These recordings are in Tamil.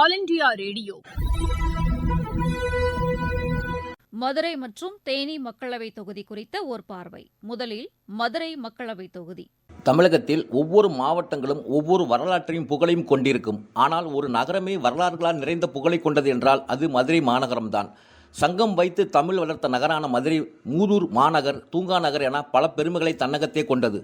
All India radio. மதுரை மற்றும் தேனி மக்களவை தொகுதி குறித்த ஓர் பார்வை. முதலில் மதுரை மக்களவை தொகுதி. தமிழகத்தில் ஒவ்வொரு மாவட்டங்களும் ஒவ்வொரு வரலாற்றையும் புகழையும் கொண்டிருக்கும். ஆனால் ஒரு நகரமே வரலாறுகளால் நிறைந்த புகழை கொண்டது என்றால் அது மதுரை மாநகரம்தான். சங்கம் வைத்து தமிழ் வளர்த்த நகரான மதுரை மூதூர் மாநகர் தூங்கா நகர் என பல பெருமைகளை தன்னகத்தே கொண்டது.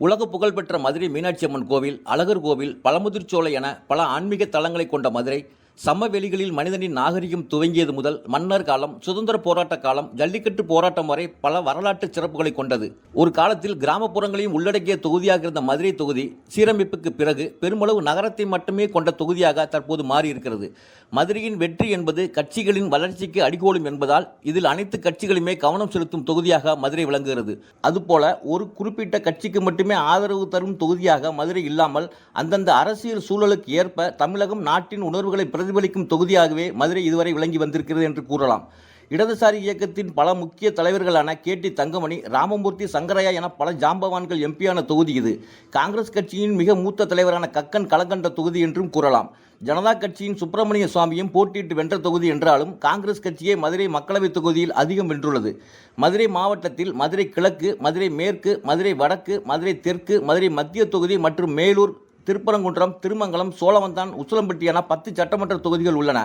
உலக புகழ்பெற்ற மதுரை மீனாட்சி அம்மன் கோவில் அழகர் கோவில் பழமுதிர்ச்சோலை என பல ஆன்மீக தலங்களை கொண்ட மதுரை சமவெளிகளில் மனிதனின் நாகரிகம் துவங்கியது முதல் மன்னர் காலம் சுதந்திர போராட்ட காலம் ஜல்லிக்கட்டு போராட்டம் வரை பல வரலாற்று சிறப்புகளை கொண்டது. ஒரு காலத்தில் கிராமப்புறங்களையும் உள்ளடக்கிய தொகுதியாக இருந்த மதுரை தொகுதி சீரமைப்புக்கு பிறகு பெருமளவு நகரத்தை மட்டுமே கொண்ட தொகுதியாக தற்போது மாறியிருக்கிறது. மதுரையின் வெற்றி என்பது கட்சிகளின் வளர்ச்சிக்கு அடிகோலும் என்பதால் இதில் அனைத்து கட்சிகளுமே கவனம் செலுத்தும் தொகுதியாக மதுரை விளங்குகிறது. அதுபோல ஒரு குறிப்பிட்ட கட்சிக்கு மட்டுமே ஆதரவு தரும் தொகுதியாக மதுரை இல்லாமல் அந்தந்த அரசியல் சூழலுக்கு ஏற்ப தமிழகம் நாட்டின் உணர்வுகளை பிரதிபலிக்கும் தொகுதியாகவே மதுரை இதுவரை விளங்கி வந்திருக்கிறது என்று கூறலாம். இடதுசாரி இயக்கத்தின் பல முக்கிய தலைவர்களான கே. டி. தங்கமணி ராமமூர்த்தி சங்கரையா என பல ஜாம்பவான்கள் எம்பியான தொகுதி இது. காங்கிரஸ் கட்சியின் மிக மூத்த தலைவரான கக்கன் கலங்கண்ட தொகுதி என்றும் கூறலாம். ஜனதா கட்சியின் சுப்பிரமணிய சுவாமியும் போட்டியிட்டு வென்ற தொகுதி என்றாலும் காங்கிரஸ் கட்சியே மதுரை மக்களவைத் தொகுதியில் அதிகம் வென்றுள்ளது. மதுரை மாவட்டத்தில் மதுரை கிழக்கு மதுரை மேற்கு மதுரை வடக்கு மதுரை தெற்கு மதுரை மத்திய தொகுதி மற்றும் மேலூர் திருப்பரங்குன்றம் திருமங்கலம் சோழவந்தான் உசிலம்பட்டி என பத்து சட்டமன்ற தொகுதிகள் உள்ளன.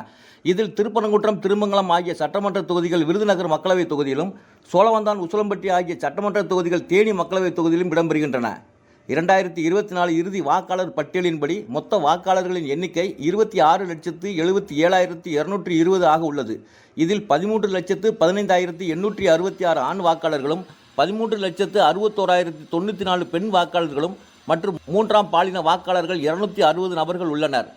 இதில் திருப்பரங்குன்றம் திருமங்கலம் ஆகிய சட்டமன்ற தொகுதிகள் விருதுநகர் மக்களவைத் தொகுதியிலும் சோழவந்தான் உசிலம்பட்டி ஆகிய சட்டமன்ற தொகுதிகள் தேனி மக்களவைத் தொகுதியிலும் இடம்பெறுகின்றன. இரண்டாயிரத்தி இருபத்தி நாலு இறுதி வாக்காளர் பட்டியலின்படி மொத்த வாக்காளர்களின் எண்ணிக்கை இருபத்தி ஆறு லட்சத்து எழுபத்தி ஏழாயிரத்தி இருநூற்றி இருபது ஆக உள்ளது. இதில் பதிமூன்று லட்சத்து பதினைந்தாயிரத்தி எண்ணூற்றி அறுபத்தி ஆறு ஆண் வாக்காளர்களும் பதிமூன்று லட்சத்து அறுபத்தோராயிரத்தி தொண்ணூற்றி நாலு பெண் வாக்காளர்களும் மற்றும் மூன்றாம் பாலின வாக்காளர்கள் இருநூத்தி அறுபது நபர்கள் உள்ளனர்.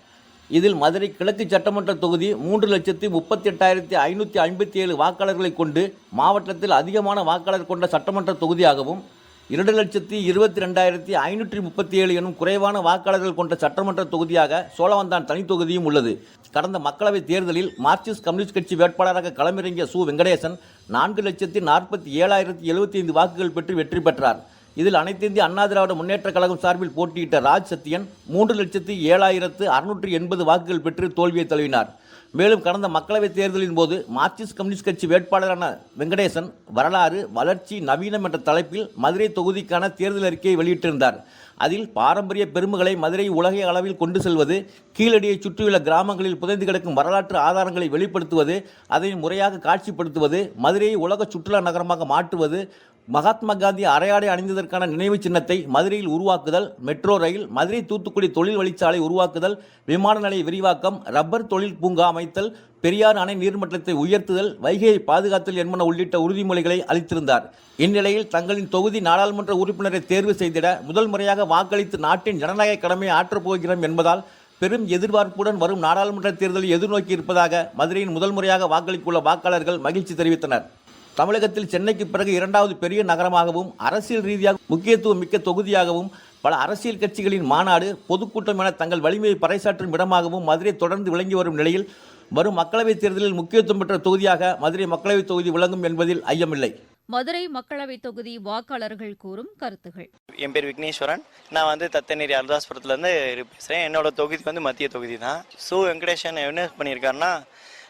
இதில் மதுரை கிழக்கு சட்டமன்ற தொகுதி மூன்று லட்சத்தி முப்பத்தி எட்டாயிரத்தி ஐநூற்றி ஐம்பத்தி ஏழு வாக்காளர்களை கொண்டு மாவட்டத்தில் அதிகமான வாக்காளர் கொண்ட சட்டமன்ற தொகுதியாகவும் இரண்டு லட்சத்தி இருபத்தி ரெண்டாயிரத்தி ஐநூற்றி முப்பத்தி ஏழு எனும் குறைவான வாக்காளர்கள் கொண்ட சட்டமன்ற தொகுதியாக சோழவந்தான் தனி தொகுதியும் உள்ளது. கடந்த மக்களவைத் தேர்தலில் மார்க்சிஸ்ட் கம்யூனிஸ்ட் கட்சி வேட்பாளராக களமிறங்கிய சு. வெங்கடேசன் நான்கு லட்சத்தி நாற்பத்தி ஏழாயிரத்தி எழுபத்தி ஐந்து வாக்குகள் பெற்று வெற்றி பெற்றார். இதில் அனைத்து இந்திய அண்ணா திராவிட முன்னேற்றக் கழகம் சார்பில் போட்டியிட்ட ராஜ் சத்தியன் மூன்று லட்சத்தி ஏழாயிரத்து அறுநூற்றி எண்பது வாக்குகள் பெற்று தோல்வியை தழுவினார். மேலும் கடந்த மக்களவைத் தேர்தலின் போது மார்க்சிஸ்ட் கம்யூனிஸ்ட் கட்சி வேட்பாளரான வெங்கடேசன் வரலாறு வளர்ச்சி நவீனம் என்ற தலைப்பில் மதுரை தொகுதிக்கான தேர்தல் அறிக்கையை வெளியிட்டிருந்தார். அதில் பாரம்பரிய பெருமைகளை மதுரை உலக அளவில் கொண்டு செல்வது கீழடியை சுற்றியுள்ள கிராமங்களில் புதைந்து கிடக்கும் வரலாற்று ஆதாரங்களை வெளிப்படுத்துவது அதை முறையாக காட்சிப்படுத்துவது மதுரையை உலக சுற்றுலா நகரமாக மாற்றுவது மகாத்மா காந்தி அரையாடை அணிந்ததற்கான நினைவு சின்னத்தை மதுரையில் உருவாக்குதல் மெட்ரோ ரயில் மதுரை தூத்துக்குடி தொழில் வழிச்சாலை உருவாக்குதல் விமான நிலைய விரிவாக்கம் ரப்பர் தொழில் பூங்கா அமைத்தல் பெரியார் அணை நீர்மட்டத்தை உயர்த்துதல் வைகையை பாதுகாத்தல் என்பன உள்ளிட்ட உறுதிமொழிகளை அளித்திருந்தார். இந்நிலையில் தங்களின் தொகுதி நாடாளுமன்ற உறுப்பினரை தேர்வு செய்திட முதல் முறையாக வாக்களித்து நாட்டின் ஜனநாயக கடமையை ஆற்றப் போகிறோம் என்பதால் பெரும் எதிர்பார்ப்புடன் வரும் நாடாளுமன்ற தேர்தலை எதிர்நோக்கி இருப்பதாக மதுரையின் முதல் முறையாக வாக்களித்துள்ள வாக்காளர்கள் மகிழ்ச்சி தெரிவித்தனர். தமிழகத்தில் சென்னைக்கு பிறகு இரண்டாவது பெரிய நகரமாகவும் அரசியல் ரீதியாக முக்கியத்துவம் மிக்க தொகுதியாகவும் பல அரசியல் கட்சிகளின் மாநாடு பொதுக்கூட்டம் என தங்கள் வலிமையை பறைசாற்றும் இடமாகவும் மதுரை தொடர்ந்து விளங்கி வரும் நிலையில் வரும் மக்களவைத் தேர்தலில் முக்கியத்துவம் பெற்ற தொகுதியாக மதுரை மக்களவைத் தொகுதி விளங்கும் என்பதில் ஐயமில்லை. மதுரை மக்களவை தொகுதி வாக்காளர்கள் கூறும் கருத்துகள். என் பேர் விக்னேஸ்வரன். நான் வந்து தத்தநேரி அருதாஸ்புரத்துலேருந்து பேசுகிறேன் என்னோட தொகுதி வந்து மத்திய தொகுதி தான். சு. வெங்கடேஷன் என்ன பண்ணியிருக்காருன்னா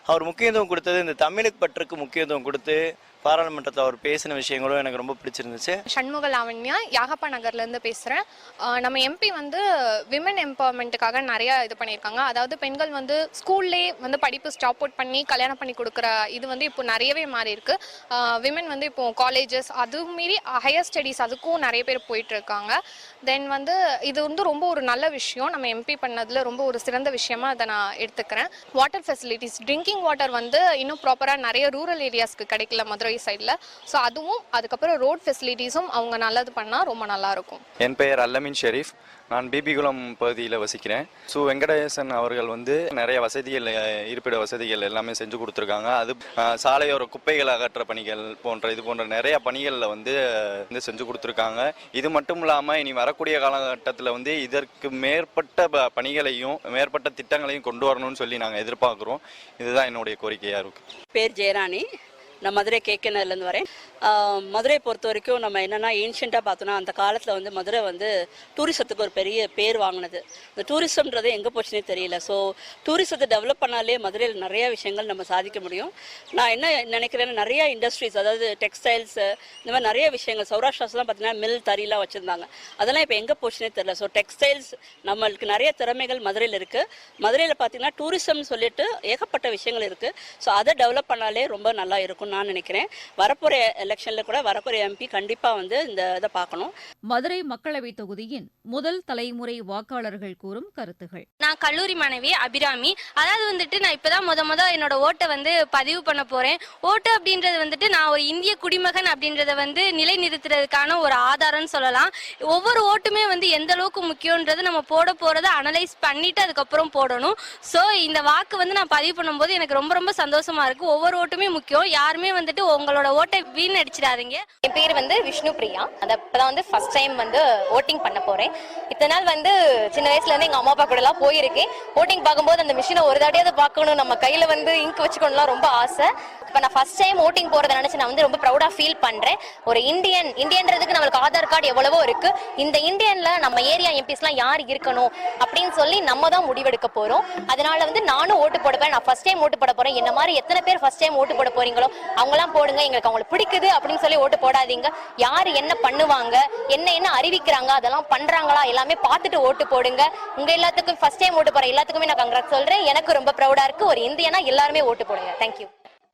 அவர் முக்கியத்துவம் கொடுத்தது இந்த தமிழுக்கு பற்றுக்கு முக்கியத்துவம் கொடுத்து பாராளுமன்றத்தில் அவர் பேசின விஷயங்களும் எனக்கு ரொம்ப பிடிச்சிருந்துச்சு. சண்முக லாவண்யா யாகப்பா நகர்லேருந்து பேசுகிறேன் நம்ம எம்பி வந்து விமன் எம்பவர்மெண்ட்டுக்காக நிறைய இது பண்ணியிருக்காங்க. அதாவது பெண்கள் வந்து ஸ்கூல்லே வந்து படிப்பு ஸ்டாப் அவுட் பண்ணி கல்யாணம் பண்ணி கொடுக்குற இது வந்து இப்போ நிறையவே மாறி இருக்கு விமன் வந்து இப்போ காலேஜஸ் அதுவும் மீறி ஹையர் ஸ்டடீஸ் அதுக்கும் நிறைய பேர் போயிட்டு இருக்காங்க. தென் வந்து இது வந்து ரொம்ப ஒரு நல்ல விஷயம். நம்ம எம்பி பண்ணதில் ரொம்ப ஒரு சிறந்த விஷயமா அதை நான் எடுத்துக்கிறேன். வாட்டர் ஃபெசிலிட்டிஸ் ட்ரிங்கிங் வாட்டர் வந்து இன்னும் ப்ராப்பராக நிறைய ரூரல் ஏரியாஸ்க்கு கிடைக்கல மதுரை சைடில் ஸோ அதுவும் அதுக்கப்புறம் ரோட் ஃபெசிலிட்டிஸும் அவங்க நல்லது பண்ணால் ரொம்ப நல்லா இருக்கும். என் பெயர் அல்லமின் ஷெரீஃப். நான் பிபிகுளம் பகுதியில் வசிக்கிறேன். சு வெங்கடேசன் அவர்கள் வந்து நிறைய வசதிகள் இருப்பிட வசதிகள் எல்லாமே செஞ்சு கொடுத்துருக்காங்க. அது சாலையோர குப்பைகள் அகற்ற பணிகள் போன்ற இது போன்ற நிறைய பணிகளில் வந்து வந்து செஞ்சு கொடுத்துருக்காங்க. இது மட்டும் இல்லாமல் இனி வரக்கூடிய காலகட்டத்தில் வந்து இதற்கு மேற்பட்ட ப- பணிகளையும் மேற்பட்ட திட்டங்களையும் கொண்டு வரணும்னு சொல்லி நாங்கள் எதிர்பார்க்குறோம். இதுதான் என்னுடைய கோரிக்கையாக இருக்கும் பேர் ஜெயராணி. நான் மதுரை கேக்கனர்லேருந்து வரேன். மதுரையை மதுரை பொறுத்த வரைக்கும் நம்ம என்னென்னா ஏன்ஷியண்ட்டாக பார்த்தோன்னா அந்த காலத்தில் வந்து மதுரை வந்து டூரிசத்துக்கு ஒரு பெரிய பேர் வாங்கினது. இந்த டூரிசம்ன்றது எங்கே போச்சுனே தெரியல. ஸோ டூரிசத்தை டெவலப் பண்ணாலே மதுரையில் நிறையா விஷயங்கள் நம்ம சாதிக்க முடியும். நான் என்ன நினைக்கிறேன்னா நிறைய இண்டஸ்ட்ரீஸ் அதாவது டெக்ஸ்டைல்ஸு இந்த மாதிரி நிறைய விஷயங்கள் சௌராஷ்டிராஸ்லாம் பார்த்தீங்கன்னா மில் தறிலாம் வச்சுருந்தாங்க. அதெல்லாம் இப்போ எங்கே போச்சுனே தெரியல. ஸோ டெக்ஸ்டைல்ஸ் நம்மளுக்கு நிறைய திறமைகள் மதுரையில் இருக்குது மதுரையில் பார்த்தீங்கன்னா டூரிசம்னு சொல்லிட்டு ஏகப்பட்ட விஷயங்கள் இருக்குது ஸோ அதை டெவலப் பண்ணாலே ரொம்ப நல்லா இருக்கும்னு நான் நினைக்கிறேன். வரப்போகிற எலெக்ஷனில் கூட வரப்போகிற எம்பி கண்டிப்பாக வந்து இந்த இதை பார்க்கணும். மதுரை மக்களவைத் தொகுதியின் முதல் தலைமுறை வாக்காளர்கள் கூறும் கருத்துகள். நான் கல்லூரி மாணவி அபிராமி. அதாவது வந்துட்டு நான் இப்பதான் முத முத என்னோட ஓட்டை வந்து பதிவு பண்ண போறேன். ஓட்டு அப்படின்றது வந்துட்டு நான் ஒரு இந்திய குடிமகன் அப்படின்றத வந்து நிலைநிறுத்துறதுக்கான ஒரு ஆதாரம்னு சொல்லலாம். ஒவ்வொரு ஓட்டுமே வந்து எந்த அளவுக்கு முக்கியன்றது நம்ம போட போறதை அனலைஸ் பண்ணிட்டு அதுக்கப்புறம் போடணும். ஸோ இந்த வாக்கு வந்து நான் பதிவு பண்ணும்போது எனக்கு ரொம்ப ரொம்ப சந்தோஷமா இருக்கு. ஒவ்வொரு ஓட்டுமே முக்கியம். யாருமே வந்துட்டு உங்களோட ஓட்டை வீணடிச்சிடாதீங்க என் பேர் வந்து விஷ்ணு பிரியா. அதை இப்பதான் வந்து ஃபர்ஸ்ட் டைம் வந்து ஓட்டிங் பண்ண போறேன். இத்தனை நாள் வந்து சின்ன வயசுல இருந்து எங்க அம்மா அப்பா கூட எல்லாம் போயிருக்கேன் ஓட்டிங் பார்க்கும்போது அந்த மிஷினை ஒரு தடையாவது பார்க்கணும். நம்ம கையில வந்து இங்க் வச்சுக்கணும்லாம் ரொம்ப ஆசை. இப்போ நான் ஃபர்ஸ்ட் டைம் ஓட்டிங் போறதை நினைச்சு நான் வந்து ரொம்ப ப்ரௌடா ஃபீல் பண்றேன். ஒரு இந்தியன் இந்தியன்றதுக்கு நம்மளுக்கு ஆதார் கார்டு எவ்வளவோ இருக்கு. இந்த இந்தியன்ல நம்ம ஏரியா எம்பிஸ்லாம் யார் இருக்கணும் அப்படின்னு சொல்லி நம்ம தான் முடிவெடுக்க போறோம். அதனால வந்து நானும் ஓட்டு போட போறேன். நான் ஃபர்ஸ்ட் டைம் ஓட்டு போட போறேன். என்ன மாதிரி எத்தனை பேர் ஃபர்ஸ்ட் டைம் ஓட்டு போட போறீங்களோ அவங்களாம் போடுங்க எங்களுக்கு அவங்களுக்கு பிடிக்குது அப்படின்னு சொல்லி ஓட்டு போடாதீங்க. யார் என்ன பண்ணுவாங்க என்ன என்ன அறிவிக்கிறாங்க அதெல்லாம் பண்றாங்களா எல்லாமே பார்த்துட்டு ஓட்டு போடுங்க. உங்க எல்லாத்துக்கும் ஃபர்ஸ்ட் டைம் ஓட்டு போற எல்லாத்துக்குமே நான் கங்க்ராட் சொல்றேன். எனக்கு ரொம்ப ப்ரௌடா இருக்கு. ஒரு இந்தியனா எல்லாருமே ஓட்டு போடுங்க. தேங்க்யூ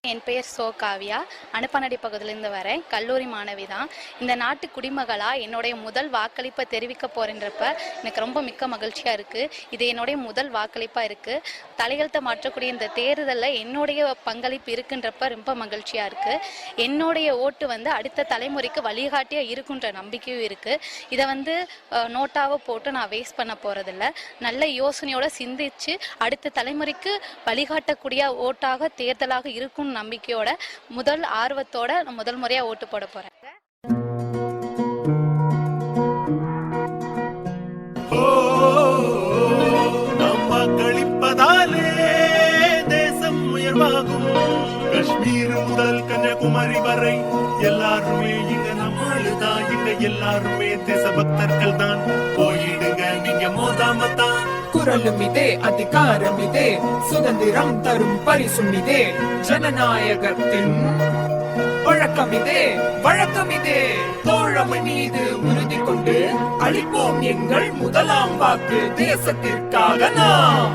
என் பெயர் சோ காவியா அனுப்பனடி பகுதியிலேருந்து வரேன். கல்லூரி மாணவி தான். இந்த நாட்டு குடிமகளா என்னுடைய முதல் வாக்களிப்பை தெரிவிக்க போறேன்றப்ப எனக்கு ரொம்ப மிக்க மகிழ்ச்சியா இருக்கு. இது என்னுடைய முதல் வாக்களிப்பா இருக்கு. தலையெழுத்தை மாற்றக்கூடிய இந்த தேர்தலில் என்னுடைய பங்களிப்பு இருக்குன்றப்ப ரொம்ப மகிழ்ச்சியா இருக்கு. என்னுடைய ஓட்டு வந்து அடுத்த தலைமுறைக்கு வழிகாட்டியா இருக்குன்ற நம்பிக்கையும் இருக்கு. இதை வந்து நோட்டாவை போட்டு நான் வேஸ்ட் பண்ண போறதில்ல. நல்ல யோசனையோட சிந்திச்சு அடுத்த தலைமுறைக்கு வழிகாட்டக்கூடிய ஓட்டாக தேர்தலாக இருக்கும் நம்பிக்கையோட முதல் ஆர்வத்தோட நான் முதல் முறையா ஓட்டு போட போறேன். தேசம் உயர்வாகும். காஷ்மீர் முதல் கன்னியாகுமரி வரை எல்லாருமே இங்க நம்மளுதான் இங்க எல்லாருமே தேசபக்தர்கள் தான் போயிடுங்க நீங்க மோதாம தான் குரலும் இதே அதிகாரம் இதே சுதந்திரம் தரும் பரிசும் இதே ஜனநாயகத்தின் வழக்கம் இதே வழக்கம் இதே தோழமை மீது உறுதி கொண்டு அளிப்போம் எங்கள் முதலாம் வாக்கு தேசத்திற்காக நாம்.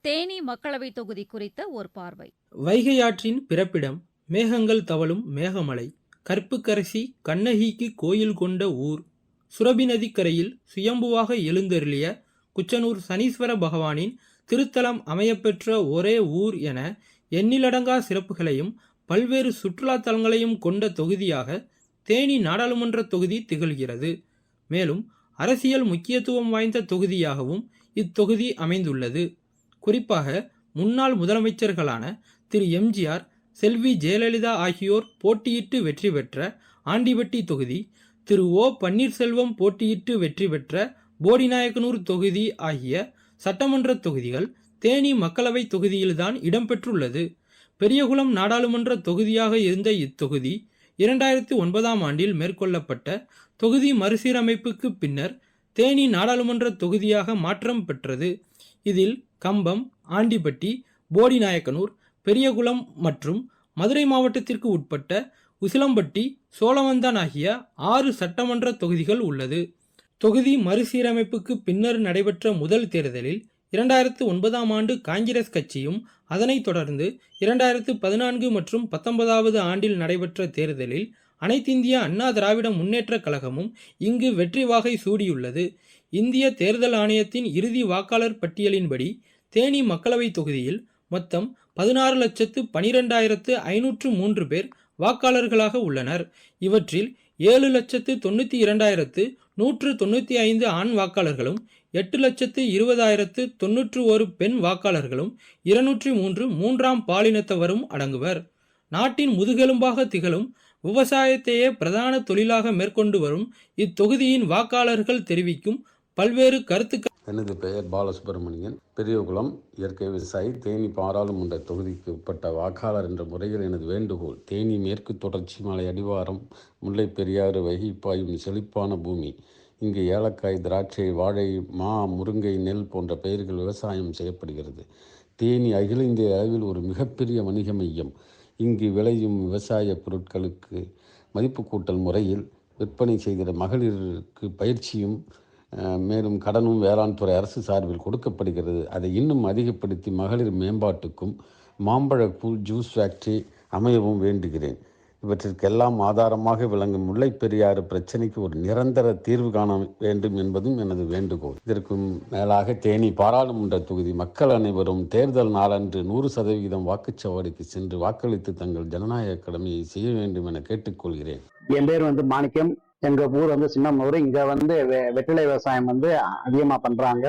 தேனி மக்களவைத் தொகுதி குறித்த ஒரு பார்வை. வைகையாற்றின் பிறப்பிடம் மேகங்கள் தவழும் மேகமலை கற்புக்கரசி கண்ணகிக்கு கோயில் கொண்ட ஊர் சுரபி நதிக்கரையில் சுயம்புவாக எழுந்தருளிய குச்சனூர் சனீஸ்வர பகவானின் திருத்தலம் அமையப்பெற்ற ஒரே ஊர் என எண்ணிலடங்கா சிறப்புகளையும் பல்வேறு சுற்றுலா தலங்களையும் கொண்ட தொகுதியாக தேனி நாடாளுமன்ற தொகுதி திகழ்கிறது. மேலும் அரசியல் முக்கியத்துவம் வாய்ந்த தொகுதியாகவும் இத்தொகுதி அமைந்துள்ளது. குறிப்பாக முன்னாள் முதலமைச்சர்களான திரு. எம்ஜிஆர் செல்வி ஜெயலலிதா ஆகியோர் போட்டியிட்டு வெற்றி பெற்ற ஆண்டிபட்டி தொகுதி திரு ஓ பன்னீர்செல்வம் போட்டியிட்டு வெற்றி பெற்ற போடிநாயக்கனூர் தொகுதி ஆகிய சட்டமன்ற தொகுதிகள் தேனி மக்களவை தொகுதியில்தான் இடம்பெற்றுள்ளது. பெரியகுளம் நாடாளுமன்ற தொகுதியாக இருந்த இத்தொகுதி இரண்டாயிரத்தி ஒன்பதாம் ஆண்டில் மேற்கொள்ளப்பட்ட தொகுதி மறுசீரமைப்புக்கு பின்னர் தேனி நாடாளுமன்ற தொகுதியாக மாற்றம் பெற்றது. இதில் கம்பம் ஆண்டிப்பட்டி போடிநாயக்கனூர் பெரியகுளம் மற்றும் மதுரை மாவட்டத்திற்கு உட்பட்ட உசிலம்பட்டி சோழவந்தான் ஆகிய ஆறு சட்டமன்ற தொகுதிகள் உள்ளது. தொகுதி மறுசீரமைப்புக்கு பின்னர் நடைபெற்ற முதல் தேர்தலில் இரண்டாயிரத்து ஒன்பதாம் ஆண்டு காங்கிரஸ் கட்சியும் அதனைத் தொடர்ந்து இரண்டாயிரத்து பதினான்கு மற்றும் பத்தொன்பதாவது ஆண்டில் நடைபெற்ற தேர்தலில் அனைத்திந்திய அண்ணா திராவிட முன்னேற்றக் கழகமும் இங்கு வெற்றி வாகை சூடியுள்ளது. இந்திய தேர்தல் ஆணையத்தின் இறுதி வாக்காளர் பட்டியலின்படி தேனி மக்களவைத் தொகுதியில் மொத்தம் பதினாறு லட்சத்து பனிரெண்டாயிரத்து ஐநூற்று மூன்று பேர் வாக்காளர்களாக உள்ளனர். இவற்றில் ஏழு லட்சத்து தொண்ணூற்றி இரண்டாயிரத்து நூற்று தொண்ணூற்றி ஐந்து ஆண் வாக்காளர்களும் எட்டு லட்சத்து இருபதாயிரத்து தொன்னூற்று ஒரு பெண் வாக்காளர்களும் இருநூற்றி மூன்று மூன்றாம் பாலினத்தவரும் அடங்குவர். நாட்டின் முதுகெலும்பாக திகழும் விவசாயத்தையே பிரதான தொழிலாக மேற்கொண்டு வரும் இத்தொகுதியின் வாக்காளர்கள் தெரிவிக்கும் பல்வேறு கருத்துக்கள் எனது பெயர் பாலசுப்ரமணியன். பெரியகுளம் இயற்கை விவசாயி தேனி பாராளுமன்ற தொகுதிக்கு உட்பட்ட வாக்காளர் என்ற முறையில் எனது வேண்டுகோள் தேனி மேற்கு தொடர்ச்சி மலை அடிவாரம் முல்லை பெரியாறு வைகை பாயும் செழிப்பான பூமி இங்கு ஏலக்காய் திராட்சை வாழை மா முருங்கை நெல் போன்ற பயிர்கள் விவசாயம் செய்யப்படுகிறது. தேனி அகில இந்திய அளவில் ஒரு மிகப்பெரிய வணிக மையம். இங்கு விளையும் விவசாய பொருட்களுக்கு மதிப்பு கூட்டல் முறையில் விற்பனை செய்கிற மகளிருக்கு பயிற்சியும் மேலும் கடனும் வேளாண் துறை அரசு சார்பில் கொடுக்கப்படுகிறது. அதை இன்னும் அதிகப்படுத்தி மகளிர் மேம்பாட்டுக்கும் மாம்பழக்கூழ் ஜூஸ் ஃபேக்டரி அமையவும் வேண்டுகிறேன். இவற்றிற்கெல்லாம் ஆதாரமாக விளங்கும் முல்லை பெரியாறு பிரச்சனைக்கு ஒரு நிரந்தர தீர்வு காண வேண்டும் என்பதும் எனது வேண்டுகோள். இதற்கும் மேலாக தேனி பாராளுமன்ற தொகுதி மக்கள் அனைவரும் தேர்தல் நாளன்று நூறு சதவிகிதம் வாக்குச்சாவடிக்கு சென்று வாக்களித்து தங்கள் ஜனநாயக கடமையை செய்ய வேண்டும் என கேட்டுக்கொள்கிறேன். என் பேர் வந்து மாணிக்கம். எங்க ஊர் வந்து சின்னமனூர். இங்க வந்து வெ- வெற்றிலை விவசாயம் வந்து அதிகமா பண்றாங்க.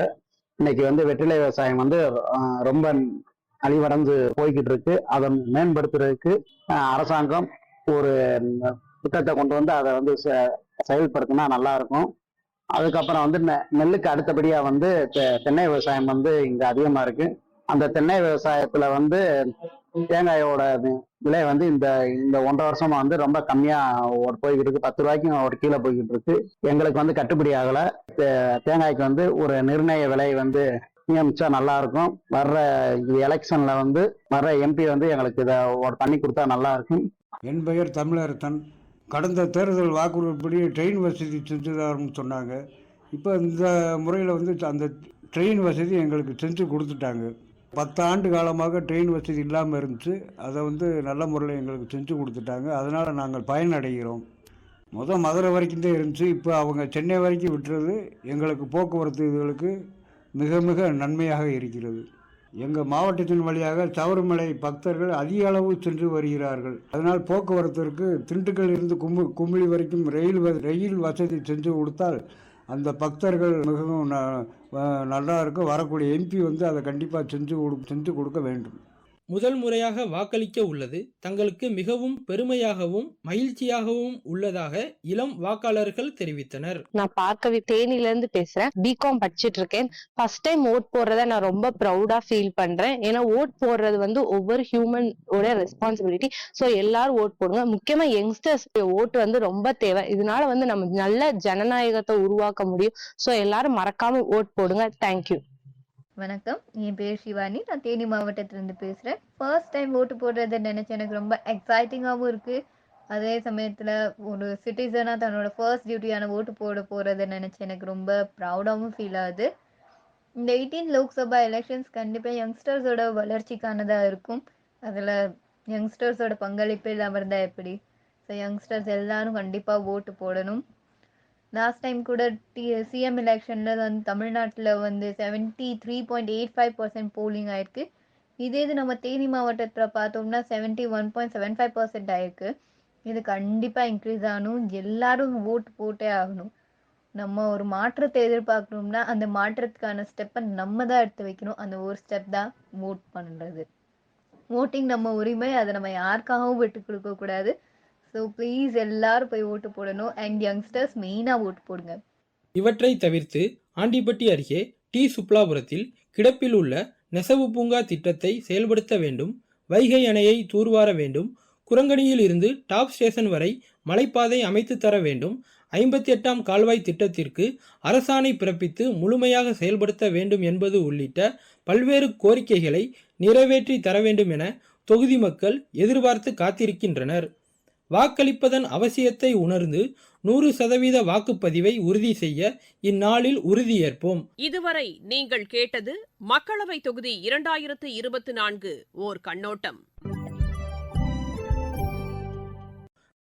இன்னைக்கு வந்து வெற்றிலை விவசாயம் வந்து ரொம்ப அழிவடைந்து போய்கிட்டு இருக்கு அதை மேம்படுத்துறதுக்கு அரசாங்கம் ஒரு திட்டத்தை கொண்டு வந்து அதை வந்து செ- செயல்படுத்தினா நல்லா இருக்கும் அதுக்கப்புறம் வந்து நெ- நெல்லுக்கு அடுத்தபடியா வந்து தெ- தென்னை விவசாயம் வந்து இங்க அதிகமா இருக்கு. அந்த தென்னை விவசாயத்துல வந்து தேங்காயோட விலை வந்து இந்த இந்த ஒன்றரை வருஷமா வந்து ரொம்ப கம்மியா ஒரு போய்கிட்டு இருக்கு. பத்து ரூபாய்க்கும் ஒரு கீழே போய்கிட்டு இருக்கு. எங்களுக்கு வந்து கட்டுப்படி ஆகல. தேங்காய்க்கு வந்து ஒரு நிர்ணய விலை வந்து நியமிச்சா நல்லா இருக்கும். வர்ற எலெக்ஷன்ல வந்து வர்ற எம்பி வந்து எங்களுக்கு இதை ஒரு பண்ணி கொடுத்தா நல்லா இருக்கும். என் பெயர் தமிழரசன். கடந்த தேர்தல் வாக்குறுதிப்படி ட்ரெயின் வசதி செஞ்சு தரோம்னு சொன்னாங்க. இப்போ இந்த முறையில் வந்து அந்த ட்ரெயின் வசதி எங்களுக்கு செஞ்சு கொடுத்துட்டாங்க. பத்து ஆண்டு காலமாக ட்ரெயின் வசதி இல்லாமல் இருந்துச்சு. அதை வந்து நல்ல முறையில் எங்களுக்கு செஞ்சு கொடுத்துட்டாங்க. அதனால் நாங்கள் பயனடைகிறோம். மொதல் மதுரை வரைக்கும் தான் இருந்துச்சு. இப்போ அவங்க சென்னை வரைக்கும் விட்டுறது எங்களுக்கு போக்குவரத்து இதுகளுக்கு மிக மிக நன்மையாக இருக்கிறது. எங்கள் மாவட்டத்தின் வழியாக சவரிமலை பக்தர்கள் அதிக அளவு சென்று வருகிறார்கள். அதனால் போக்குவரத்திற்கு திண்டுக்கல் இருந்து கும்பு குமிழி வரைக்கும் ரயில் வ- ரயில் வசதி செஞ்சு கொடுத்தால் அந்த பக்தர்கள் மிகவும் நல்லா இருக்கும் வரக்கூடிய எம்பி வந்து அதை கண்டிப்பாக செஞ்சு கொடு செஞ்சு கொடுக்க வேண்டும். முதல் முறையாக வாக்களிக்க உள்ளது. தங்களுக்கு மிகவும் பெருமையாகவும் மகிழ்ச்சியாகவும் உள்ளதாக இளம் வாக்காளர்கள் தெரிவித்தனர். நான் பார்க்கவே தேனில இருந்து பேசுறேன். பிகாம் படிச்சிட்டு இருக்கேன் ஃபர்ஸ்ட் டைம் ஓட் போடுறத நான் ரொம்ப ப்ரௌடா ஃபீல் பண்றேன். ஏன்னா ஓட் போடுறது வந்து ஒவ்வொரு ஹியூமன் ஓட ரெஸ்பான்சிபிலிட்டி ஸோ எல்லாரும் ஓட் போடுங்க. முக்கியமா யங்ஸ்டர்ஸ் ஓட்டு வந்து ரொம்ப தேவை. இதனால வந்து நம்ம நல்ல ஜனநாயகத்தை உருவாக்க முடியும். ஸோ எல்லாரும் மறக்காம ஓட் போடுங்க. தேங்க்யூ வணக்கம். என் பேர் சிவானி நான் தேனி மாவட்டத்திலேருந்து பேசுகிறேன் ஃபர்ஸ்ட் டைம் ஓட்டு போடுறதை நினச்சி எனக்கு ரொம்ப எக்ஸைட்டிங்காகவும் இருக்குது அதே சமயத்தில் ஒரு சிட்டிசனாக தன்னோட ஃபர்ஸ்ட் டியூட்டியான ஓட்டு போட போகிறத நினச்சி எனக்கு ரொம்ப ப்ரௌடாகவும் ஃபீல் ஆகுது. இந்த எயிட்டீன் லோக்சபா எலெக்ஷன்ஸ் கண்டிப்பாக யங்ஸ்டர்ஸோட வளர்ச்சிக்கானதாக இருக்கும். அதில் யங்ஸ்டர்ஸோட பங்களிப்பு இல்லாமல் இருந்தால் எப்படி? ஸோ யங்ஸ்டர்ஸ் எல்லாரும் கண்டிப்பாக ஓட்டு போடணும். லாஸ்ட் டைம் கூட டி சிஎம் எலெக்ஷனில் வந்து தமிழ்நாட்டில் வந்து seventy three point eight five percent polling ஆயிருக்கு. இதே இது நம்ம தேனி மாவட்டத்தில் பார்த்தோம்னா seventy one point seven five percent ஆயிருக்கு. இது கண்டிப்பாக இன்க்ரீஸ் ஆகணும். எல்லாரும் ஓட்டு போட்டே ஆகணும். நம்ம ஒரு மாற்றத்தை எதிர்பார்க்கணும்னா அந்த மாற்றத்துக்கான ஸ்டெப்பை நம்ம தான் எடுத்து வைக்கணும். அந்த ஒரு ஸ்டெப் தான் ஓட் பண்ணுறது. ஓட்டிங் நம்ம உரிமை. அதை நம்ம யாருக்காகவும் விட்டு கொடுக்கக்கூடாது ஸோ ப்ளீஸ் எல்லாரும் போய் ஓட்டு போடணும் அண்ட் யங்ஸ்டர்ஸ் மெயினாக ஓட்டு போடுங்க. இவற்றை தவிர்த்து ஆண்டிப்பட்டி அருகே டி. சுப்லாபுரத்தில் கிடப்பில் உள்ள நெசவு பூங்கா திட்டத்தை செயல்படுத்த வேண்டும் வைகை அணையை தூர்வார வேண்டும் குரங்கணியில் இருந்து டாப் ஸ்டேஷன் வரை மலைப்பாதை அமைத்து தர வேண்டும் ஐம்பத்தி எட்டாம் கால்வாய் திட்டத்திற்கு அரசாணை பிறப்பித்து முழுமையாக செயல்படுத்த வேண்டும் என்பது உள்ளிட்ட பல்வேறு கோரிக்கைகளை நிறைவேற்றி தர வேண்டும் என தொகுதி மக்கள் எதிர்பார்த்து காத்திருக்கின்றனர். வாக்களிப்பதன் அவசியத்தை உணர்ந்து நூறு சதவீத வாக்குப்பதிவை உறுதி செய்ய இந்நாளில் உறுதியேற்போம் இதுவரை நீங்கள் கேட்டது மக்களவை தொகுதி இரண்டாயிரத்து இருபத்தி நான்கு ஓர் கண்ணோட்டம்.